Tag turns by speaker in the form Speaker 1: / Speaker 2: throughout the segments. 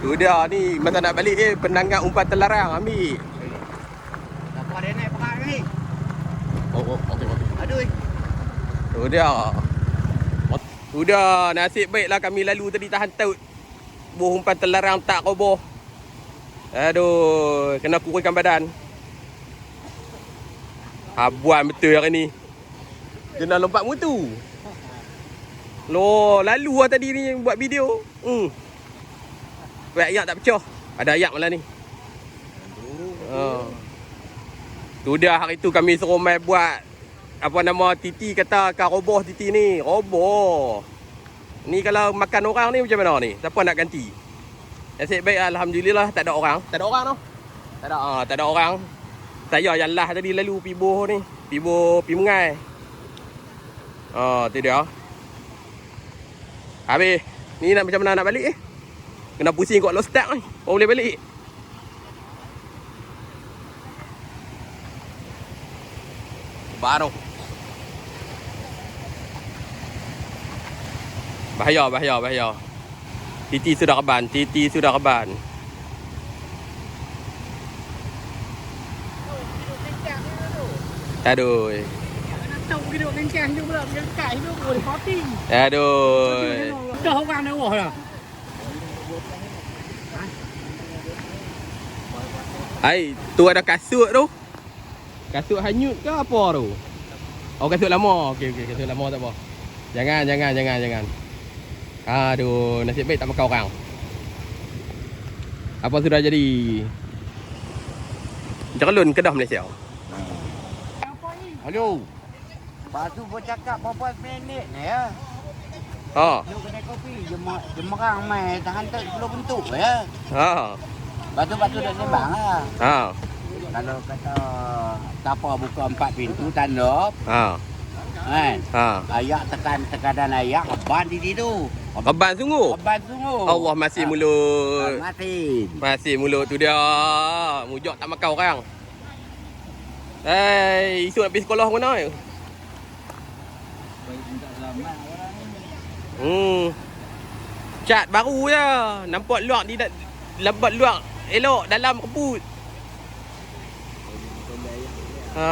Speaker 1: Tu dia ni masa nak balik eh penangat umpan terlarang ambil.
Speaker 2: Apa dia naik pakai ni?
Speaker 1: Oh, oh okey okey.
Speaker 2: Aduh.
Speaker 1: Tu dia. Tu dia nasib baiklah kami lalu tadi tahan taut. Buh umpan terlarang tak roboh. Aduh, kena kurangkan badan. Habuan betul hari ni. Kena lompat mutu. Loh, lalu lah tadi ni buat video. Hmm. Buat ayak tak pecah. Ada ayak malah ni. Oh. Tu dia hari tu kami suruh main buat apa nama Titi kata akan roboh Titi ni. Roboh. Ni kalau makan orang ni macam mana ni? Siapa nak ganti? Nasib baik alhamdulillah tak ada orang. Tak ada orang tu. Tak ada ah, tak ada orang. Saya yang lah tadi lalu pi boh ni. Pi boh pi mengai. Ah, tu dia. Habis. Ni nak macam mana nak balik eh? kena pusing kot lostak ni. Orang boleh balik. Baru. Bahaya, bahaya, bahaya. Titi sudah reban, titi sudah reban. Aduh.
Speaker 2: Tahu hidup kencang hidup pula, dekat hidup boleh party.
Speaker 1: Aduh.
Speaker 2: Dah orang dah wah dah.
Speaker 1: Hai, tu ada kasut tu. Kasut hanyut ke apa tu? Oh, kasut lama. Okey, okey, kasut lama tak apa. Jangan, jangan, jangan, jangan. Aduh, nasib baik tak makan orang. Apa sudah jadi? Jerlun Kedah Malaysia.
Speaker 2: Apa ni?
Speaker 3: Hello. Lepas tu pun cakap berapa minit ni ya.
Speaker 1: Ha.
Speaker 3: Lu kedai kopi jem- jemerang mai tahan tak 10 bentuk ya.
Speaker 1: Ha.
Speaker 3: Lepas tu lepas tu dah sembang lah.
Speaker 1: Ha.
Speaker 3: Kalau kata siapa buka empat pintu tanda
Speaker 1: Ha.
Speaker 3: kan.
Speaker 1: Ha.
Speaker 3: Ayak tekan tekadan ayak ban di situ.
Speaker 1: Reban sungguh.
Speaker 3: Ban sungguh.
Speaker 1: Allah masih mulut.
Speaker 3: Mati.
Speaker 1: Masih mulut tu dia. Mujok tak makan orang. Hei, isu nak pergi sekolah mana? eh? Hmm. Cat baru je. Nampak luak di da- lebat luak elok dalam kebut. Ha.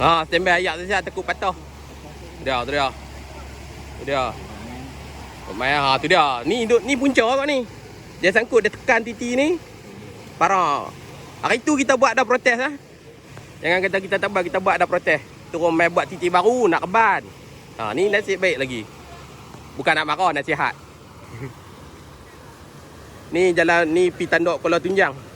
Speaker 1: Ha, standby ayak tu siap tekuk patah. Dia, tu dia. Tu dia. Main ha tu dia. Ni duk ni punca kau ni. Dia sangkut dia tekan titi ni. Parah. Hari tu kita buat ada protes ah. Jangan kata kita tak buat, kita buat ada protes. Turun main buat titi baru nak keban. Ha ni nasib baik lagi. Bukan nak marah nasihat. ni jalan ni pi tanduk Kuala Tunjang.